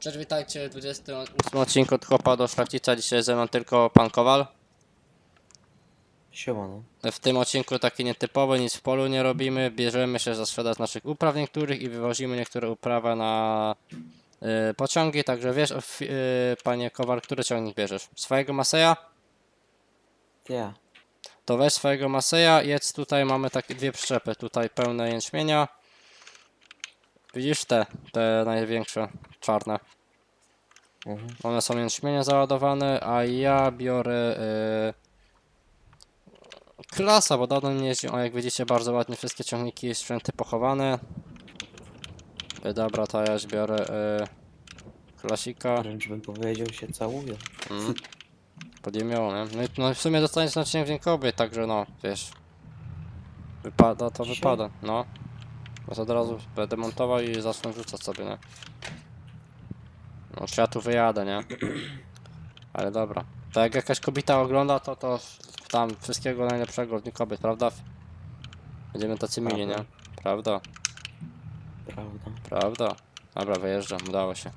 Cześć, witajcie w 28 odcinku od Chłopa do Szlachcica. Dzisiaj ze mną tylko pan Kowal. Siemano. W tym odcinku taki nietypowy, nic w polu nie robimy. Bierzemy się za sprzedaż naszych upraw niektórych i wywozimy niektóre uprawy na y, pociągi. Także wiesz, y, panie Kowal, który ciągnik bierzesz? Swojego Maseja? Ja. To weź swojego Maseja, jedz tutaj, mamy takie dwie przyczepy, tutaj pełne jęczmienia. Widzisz te, te największe, czarne. Mhm. One są jęczmienie załadowane, a ja biorę yy, klasa, bo dawno nie jeździłem. O, jak widzicie, bardzo ładnie wszystkie ciągniki i sprzęty pochowane. Yy, dobra, to ja biorę yy, klasika. Wręcz bym powiedział się całuje. Mm. Podjemiało, nie? No i no, i w sumie dostaniesz na odcinek dźwiękowy, także no, wiesz. Wypada, to Dzisiaj? wypada, no. Więc od razu będę montował i zacznę rzucać sobie, nie? No, czy ja tu wyjadę, nie? Ale dobra. To jak jakaś kobieta ogląda, to to tam wszystkiego najlepszego dniu kobiet, prawda? Będziemy tacy mili, nie? Prawda. Prawda, Prawda. Dobra, wyjeżdżam, udało się.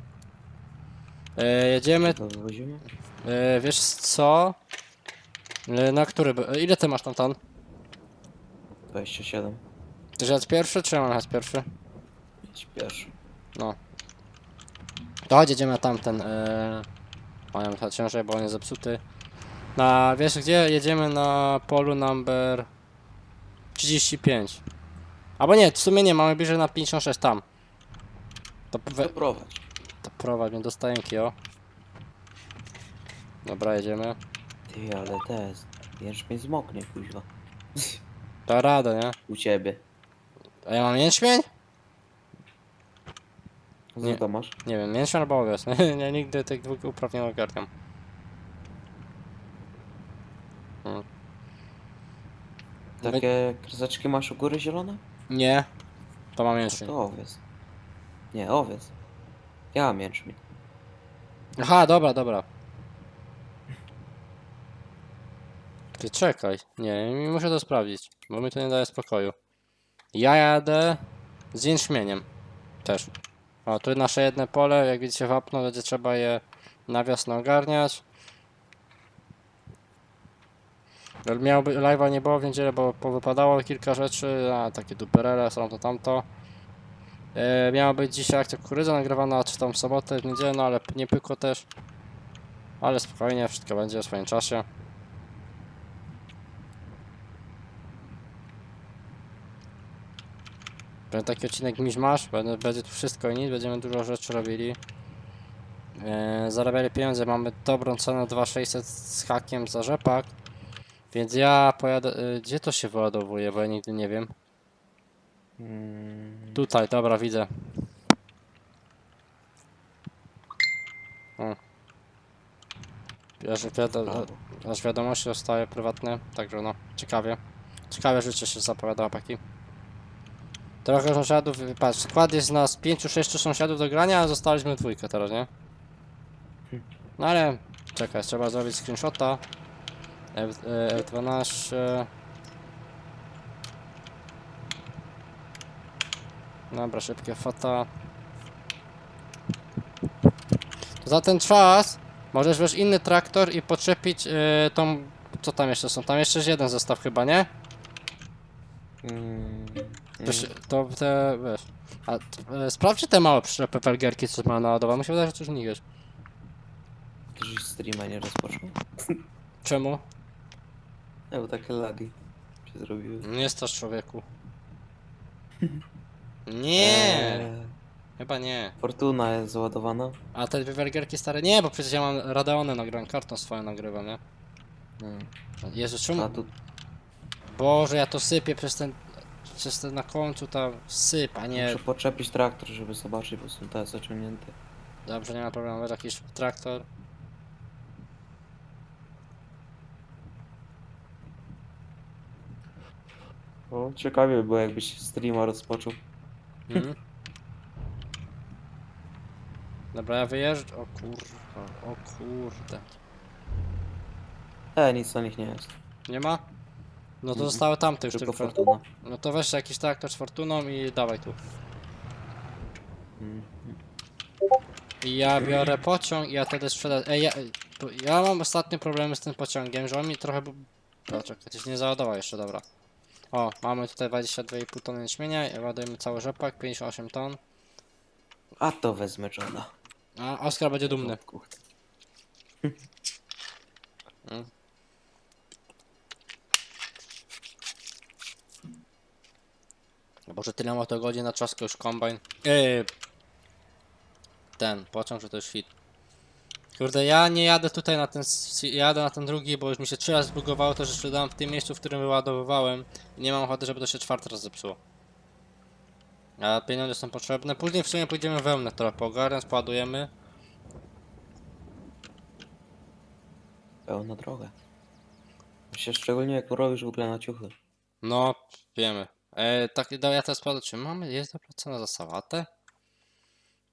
E, jedziemy? E, wiesz co? E, na który? by- Ile ty masz tam ton? 27. Ty jechać pierwszy, czy ja mam jechać pierwszy? Idź pierwszy. No. To chodź, jedziemy na tamten. Yy... O, ja myślałem, ciężej, bo on jest zepsuty. Na, wiesz gdzie? Jedziemy na polu number 35. Albo nie, w sumie nie, mamy bliżej na 56 tam. To, we, Doprowadź. to prowadź mnie do stajenki, o. Dobra, jedziemy. Ty, ale te... Jęczmień zmoknie, kuźwa. Da radę, nie? U ciebie. A ja mam jęczmień? Co Nie. to masz? Nie wiem, mięśnie albo owiec. ja nigdy tych dwóch upraw nie ogarniam. Hmm. Takie kreseczki masz u góry zielone? Nie, to mam mięśnie. to owiec. Nie, owiec. Ja mam jęczmień. Aha, dobra, dobra. Ty czekaj. Nie, muszę to sprawdzić, bo mi to nie daje spokoju. Ja jadę z jęczmieniem. Też. O, tu nasze jedne pole, jak widzicie wapno, będzie trzeba je na wiosnę ogarniać. Miałoby, live'a nie było w niedzielę, bo powypadało kilka rzeczy, a takie duperele są to tamto. E, miała być dzisiaj akcja kukurydza nagrywana, czy tam w sobotę, w niedzielę, no ale nie pykło też. Ale spokojnie, wszystko będzie w swoim czasie. Będzie taki odcinek miś masz, będzie, będzie tu wszystko i nic, będziemy dużo rzeczy robili. E, zarabiali pieniądze, mamy dobrą cenę 2600 z hakiem za rzepak. Więc ja pojadę, e, gdzie to się wyładowuje, bo ja nigdy nie wiem. Mm, Tutaj, dobra, widzę. Aż, wiado aż wiadomości dostaję prywatne, także no, ciekawie. Ciekawe życie się zapowiada, chłopaki. Trochę sąsiadów, patrz, skład jest nas 5-6 sąsiadów do grania, a zostaliśmy dwójkę teraz, nie? No ale, czekaj, trzeba zrobić screenshota. F, e, F12. Dobra, szybkie foto. To za ten czas możesz wiesz inny traktor i podczepić yy, tą. Co tam jeszcze są? Tam jeszcze jest jeden zestaw chyba, nie? mm, To, się, to te wiesz. A e, sprawdźcie te małe przyczepy felgerki, co ma naładowane. Mi się wydaje, że już nie wiesz. Ktoś streama nie rozpoczął? Czemu? Nie, bo takie lagi się zrobiły. Nie strasz człowieku. Nie! Eee, Chyba nie. Fortuna jest załadowana. A te dwie felgerki stare? Nie, bo przecież ja mam Radeony nagrałem, kartą swoją nagrywam, nie? Mm. Jezu, czemu? A tu Boże, ja to sypię przez ten. Przez na końcu ta syp, a nie. muszę podczepić traktor, żeby zobaczyć, bo są te zaciągnięte. Dobrze, nie ma problemu. Weź jakiś traktor. O, ciekawie by było jakbyś streama rozpoczął. Mhm. Dobra, ja wyjeżdżę. O kurwa, o kurde. E, nic na nich nie jest. Nie ma? No to Mhm. zostały tamte już Tylko tylko. fortuna. No to weź jakiś traktor z fortuną i dawaj tu. Mm. I ja biorę pociąg i ja wtedy sprzedam. Ej, ja, bo ja mam ostatnio problemy z tym pociągiem, że on mi trochę. bu- O, czekaj, to się nie załadował jeszcze, dobra. O, mamy tutaj 22,5 tony jęczmienia, i ładujemy cały rzepak, 58 ton. A to wezmę Johna. A Oskar będzie dumny. Kurde. No Boże, tyle ma to godzin na czaskę już kombajn. Yy, ten, pociąg, że to jest fit. Kurde, ja nie jadę tutaj na ten, jadę na ten drugi, bo już mi się trzy razy zbugowało to, że sprzedałem w tym miejscu, w którym wyładowywałem. I nie mam ochoty, żeby to się czwarty raz zepsuło. A pieniądze są potrzebne. Później w sumie pójdziemy wełnę trochę pogarniać, poładujemy. Pełna droga. Się szczególnie jak robisz w ogóle na ciuchy. No, wiemy. E, tak, da- ja teraz sprawdzę, czy mamy, jest cena za sałatę?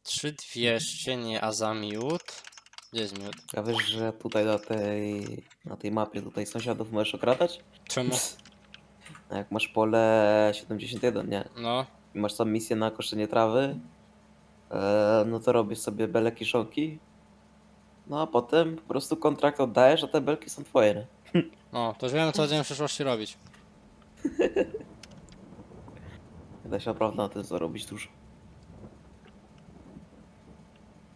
3200, nie, a za miód? Gdzie jest miód? Ja wiesz, że tutaj na tej, na tej mapie tutaj sąsiadów możesz okradać? Czemu? A jak masz pole 71, nie? No, I masz tam misję na koszenie trawy, e, no to robisz sobie bele kiszonki, no a potem po prostu kontrakt oddajesz, a te belki są twoje, nie? no, to już wiemy, co będziemy w przyszłości robić. Da się naprawdę na tym zarobić dużo.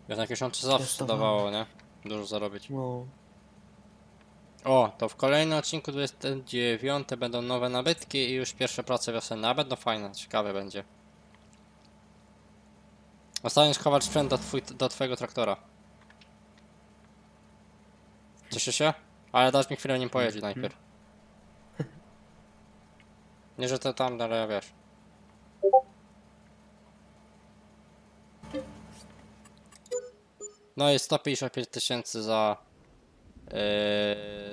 Wiesz, na kieszonce zawsze Testowałem. dawało, nie? Dużo zarobić. No. O, to w kolejnym odcinku 29 będą nowe nabytki i już pierwsze prace wiosenne. A będą fajne, ciekawe będzie. Ostatnio schować sprzęt do, twój, do twojego traktora. Cieszy się? Ale dasz mi chwilę nim pojeździć najpierw. Nie, że to tam, ale wiesz. No i 155 tysięcy za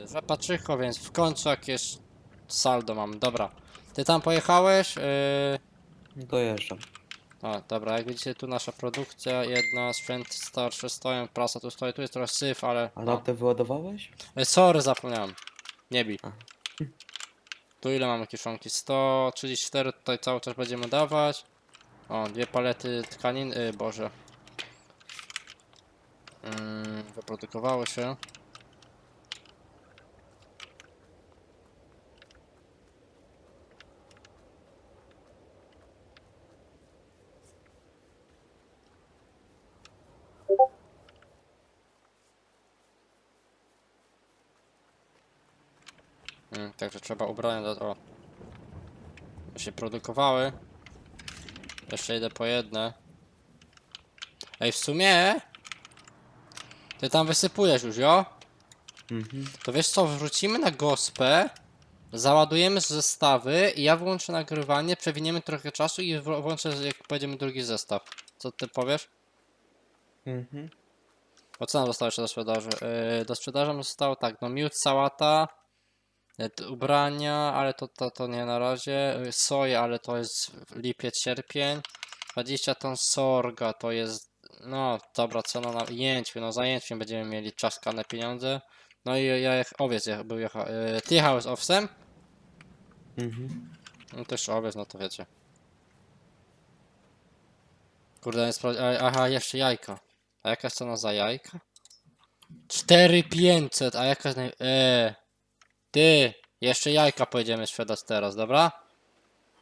Yy, za patrzycho, więc w końcu jakieś saldo mam. Dobra. Ty tam pojechałeś? Yy, Dojeżdżam. o, dobra, jak widzicie tu nasza produkcja, jedna, sprzęt starszy stoją, prasa tu stoi, tu jest trochę syf, ale... A lampę wyładowałeś? Ej, sorry, zapomniałem. Nie bij. A. Tu ile mamy kieszonki? 134 tutaj cały czas będziemy dawać. O, dwie palety tkanin, yy, boże. Wyprodukowały się. Mm, także trzeba ubrania do... O. się produkowały. Jeszcze idę po jedne. Ej, w sumie... Ty tam wysypujesz już, jo? Mhm. To wiesz co, wrócimy na gospę, załadujemy zestawy i ja włączę nagrywanie, przewiniemy trochę czasu i włączę, jak pojedziemy drugi zestaw. Co ty powiesz? Mhm. O co nam zostało jeszcze do sprzedaży? Yy, do sprzedaży nam zostało tak, no miód, sałata, yy, t- ubrania, ale to, to, to nie na razie, yy, soja, ale to jest w lipiec, sierpień, 20 ton sorga to jest, no dobra cena na jęczmień, no za jęczmień będziemy mieli czaskane pieniądze, no i ja, jech- owiec jecha, był jecha, yy, ty jechałeś owsem? Mhm. No też owiec, no to wiecie. Kurde, nie sprawdzi... Aha, jeszcze jajka. A jaka jest cena za jajka? 4500, a jaka jest naj... Eee. Ty, jeszcze jajka pojedziemy sprzedać teraz, dobra?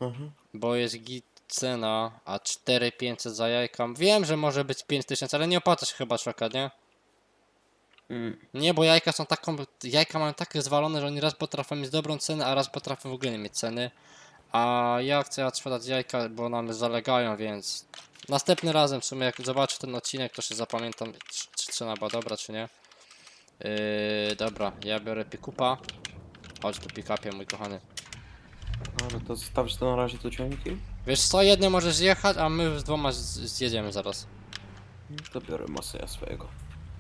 Mhm. Bo jest git cena, a 4500 za jajka. Wiem, że może być 5000, ale nie opłaca się chyba szukać, nie? Mm. Nie, bo jajka są taką. Jajka mają takie zwalone, że oni raz potrafią mieć dobrą cenę, a raz potrafią w ogóle nie mieć ceny. A ja chcę sprzedać jajka, bo nam zalegają, więc następnym razem w sumie jak zobaczę ten odcinek, to się zapamiętam, czy, czy cena była dobra, czy nie. Yy, dobra, ja biorę pikupa. Chodź tu pick-upie, mój kochany. No to zostawisz to na razie tu ciągniki? Wiesz co, jednym możesz zjechać, a my z dwoma z- zjedziemy zaraz. To biorę masę ja swojego.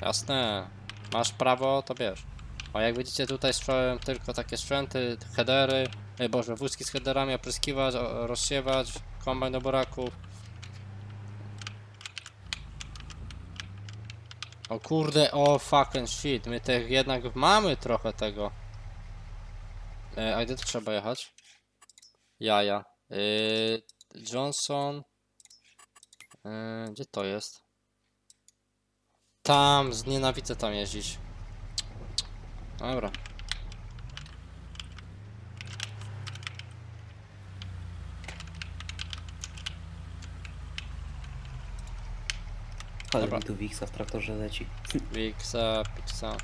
Jasne. Masz prawo, to bierz. A jak widzicie tutaj sprzedałem tylko takie sprzęty, headery, e, boże, wózki z headerami, opryskiwać, o- rozsiewać, kombajn do buraków. O kurde, o fucking shit, my tych jednak mamy trochę tego. E, a gdzie to trzeba jechać? Jaja. Y, Johnson. Y, gdzie to jest? tam, nienawidzę tam jeździć. Dobra. Ale Dobra. mi tu Wiksa w traktorze leci. Pixa, Pixa.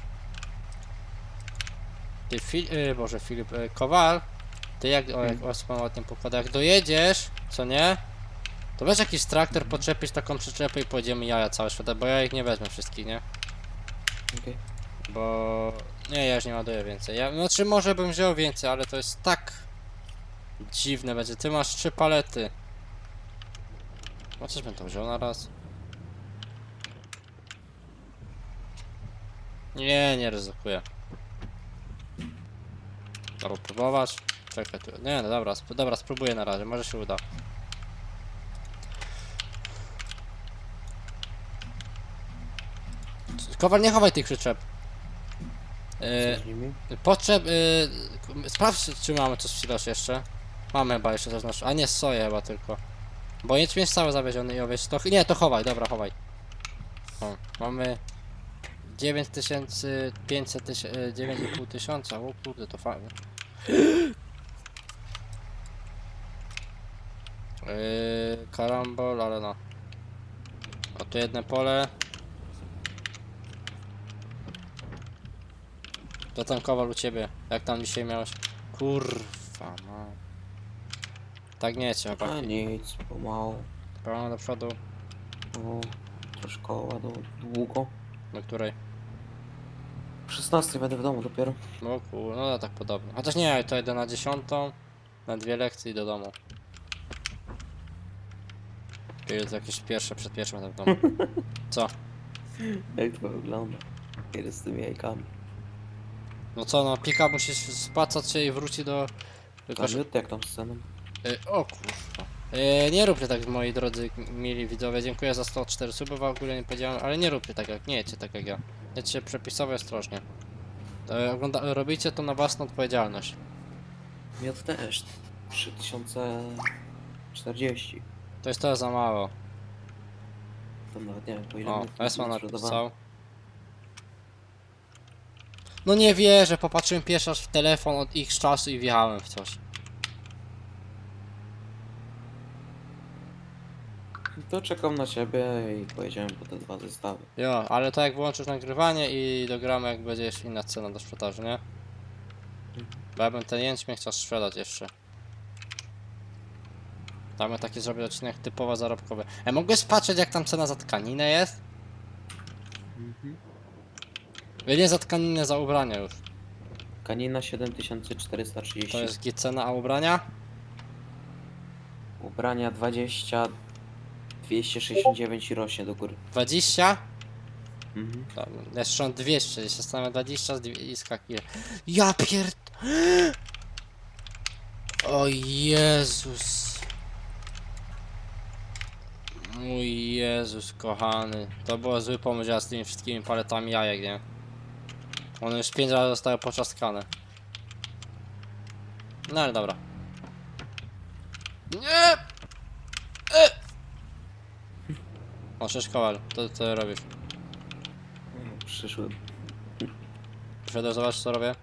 Ty, Fil y, Boże, Filip, y, Kowal, ty jak, o, jak Osman ładnie pokłada, jak dojedziesz, co nie? To weź jakiś traktor, podczepisz taką przyczepę i pojedziemy jaja całe świata, bo ja ich nie wezmę wszystkich, nie? Okej. Bo... Nie, ja już nie ładuję więcej. Ja, znaczy może bym wziął więcej, ale to jest tak... Dziwne będzie. Ty masz trzy palety. Chociaż bym to wziął na raz. Nie, nie ryzykuję. Dobra, próbować. Czekaj tu. Nie, no dobra, sp dobra, spróbuję na razie, może się uda. Kowal, nie chowaj tych przyczep. Yy? Potrzeb. Y, sprawdź, czy mamy coś w silosie jeszcze. Mamy chyba jeszcze coś. A nie, soję chyba tylko. Bo jęczmień cały zawieziony i owiec. To, nie, to chowaj, dobra, chowaj. O, mamy 9500 tysięcy. 9,5 tysiąca. O kurde, to fajnie. Yy, karambol, ale no. O, tu jedno pole. To tam kowal u ciebie. Jak tam dzisiaj miałeś? Kurwa, no. Tak nie cię, A nic, pomału. Pełno do przodu. O, troszkę do długo. Do której? W 16 będę w domu dopiero. No kur... no tak podobnie. Chociaż nie, to jedę na dziesiątą. Na dwie lekcje i do domu. Czyli to jakieś pierwsze, przed pierwszym domu. Co? Jak to wygląda? Kiedy z tymi jajkami? No co, no pika musi spłacać się i wróci do... Kamiut, jak tam z ceną? Y, o kurwa. Y, nie róbcie tak, moi drodzy mili widzowie. Dziękuję za 104 suby, w ogóle nie powiedziałem, ale nie róbcie tak jak, nie jedźcie tak jak ja. Jedźcie przepisowo i ostrożnie. Y, ogląda, robicie to na własną odpowiedzialność. Miot też. 3040. To jest to za mało. To nawet nie wiem po ile O, minut Esma napisał. No nie wierzę, popatrzyłem pierwszy raz w telefon od ich czasu i wjechałem w coś. To czekam na ciebie i pojedziemy po te dwa zestawy. Jo, ale to jak wyłączysz nagrywanie i dogramy jak będzie jeszcze inna cena do sprzedaży, nie? Bo ja bym ten jęczmień chciał sprzedać jeszcze. Damy taki zrobić odcinek typowo zarobkowy. E, mogę spatrzeć jak tam cena za tkaninę jest? Mhm. E, Nie za tkaninę, za ubrania już. Kanina 7430. To jest G cena, a ubrania? Ubrania 20. 269 i rośnie do góry. 20? Mhm. Tam, Jeszcze on 200, jeśli stanie 20 z dwie- i skakuje. Ja pierd... O Jezus. Mój Jezus kochany. To było zły pomysł ja z tymi wszystkimi paletami jajek, nie? One już 5 razy zostały poczaskane. No ale dobra. Nie! E! O, cześć Kowal, to co robisz? Przyszły. Przyszedłeś zobaczyć co robię?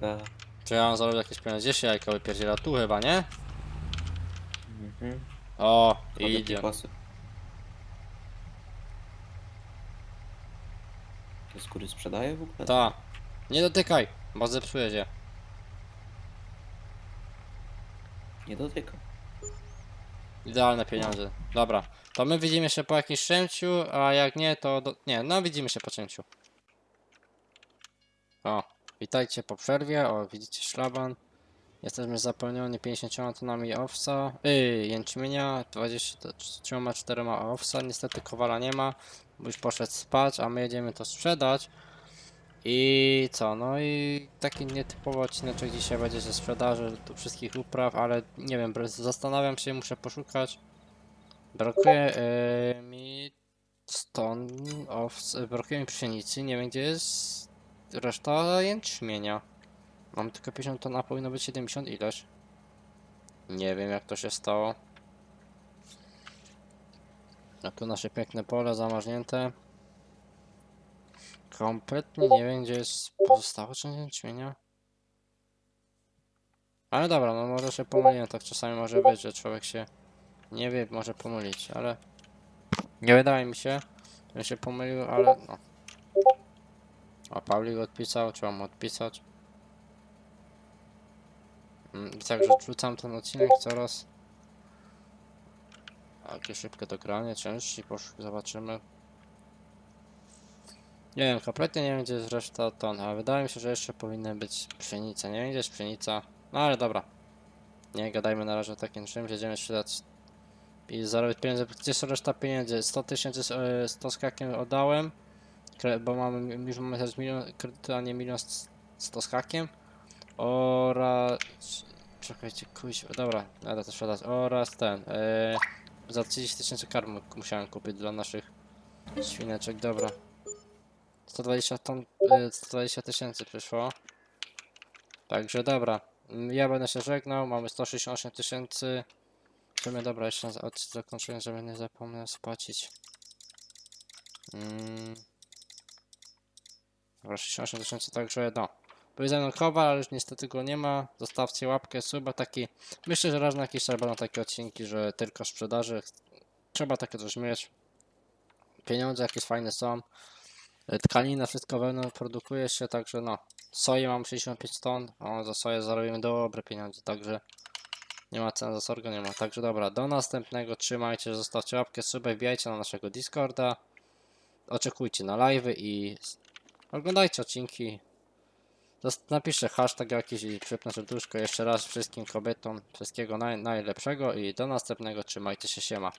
Te. Czy ja mam zarobić jakieś pieniądze? Gdzie się jajko wypierdziela? Tu chyba, nie? Mhm. O, idzie. Te skóry sprzedaje w ogóle? Ta. Nie dotykaj, bo zepsuje się. Nie dotykam. Idealne pieniądze. Dobra, to my widzimy się po jakimś szczęciu, a jak nie, to... Do... Nie, no widzimy się po cięciu. O, witajcie po przerwie. O, widzicie szlaban. Jesteśmy zapełnioni 50 tonami owsa, yy, jęczmienia, 24 owsa. Niestety kowala nie ma, bo już poszedł spać, a my jedziemy to sprzedać. I co, no i taki nietypowy odcineczek dzisiaj będzie ze sprzedaży tu wszystkich upraw, ale nie wiem, zastanawiam się, muszę poszukać. Brakuje yy, mi ston, ows, brakuje mi pszenicy, nie wiem gdzie jest reszta jęczmienia. Mam tylko 50 ton, a powinno być 70 ileś. Nie wiem jak to się stało. A tu nasze piękne pole zamarznięte. Kompletnie nie wiem, gdzie jest pozostałe część ćmienia. Ale dobra, no może się pomyliłem, tak czasami może być, że człowiek się nie wie, może pomylić, ale nie wydaje mi się, że się pomylił, ale no. A Pawlik odpisał, trzeba mu odpisać. Mm, także odrzucam ten odcinek coraz. Jakie szybkie dogranie, części, poszły, zobaczymy. Nie wiem, kompletnie nie wiem gdzie jest reszta ton, ale wydaje mi się, że jeszcze powinny być pszenica. Nie wiem gdzie jest pszenica. No ale dobra. Nie gadajmy na razie o takim czymś, jedziemy śledztw. I zarobić pieniądze. Gdzie jest reszta pieniędzy? 100 tysięcy z- e, 100 skakiem oddałem. Bo mamy, już mamy teraz milion kredytu, a nie milion z 100 skakiem. Oraz... Czekajcie, kuźwa, dobra, nada to sprzedać. Oraz ten, e, za 30 tysięcy karmy musiałem kupić dla naszych świneczek, dobra. 120 ton, e, 120 tysięcy przyszło. Także dobra, ja będę się żegnał, mamy 168 tysięcy. Sumie dobra, jeszcze z- od zakończenia, żeby nie zapomniał spłacić. Mm. Dobra, 68 tysięcy, także no. Był ze mną Kowal, ale już niestety go nie ma. Zostawcie łapkę, suba, taki... Myślę, że raz na jakiś czas będą takie odcinki, że tylko sprzedaży. Trzeba takie coś mieć. Pieniądze jakieś fajne są. E, Tkanina, wszystko wełną produkuje się, także no. Soję mam 65 ton, o, za soję zarobimy dobre pieniądze, także nie ma cen za sorgo, nie ma. Także dobra, do następnego, trzymajcie, zostawcie łapkę, suba, wbijajcie na naszego Discorda. Oczekujcie na live'y i oglądajcie odcinki. Napiszę hashtag jakiś i przypnę serduszko jeszcze raz wszystkim kobietom. Wszystkiego naj, najlepszego i do następnego, trzymajcie się, siema.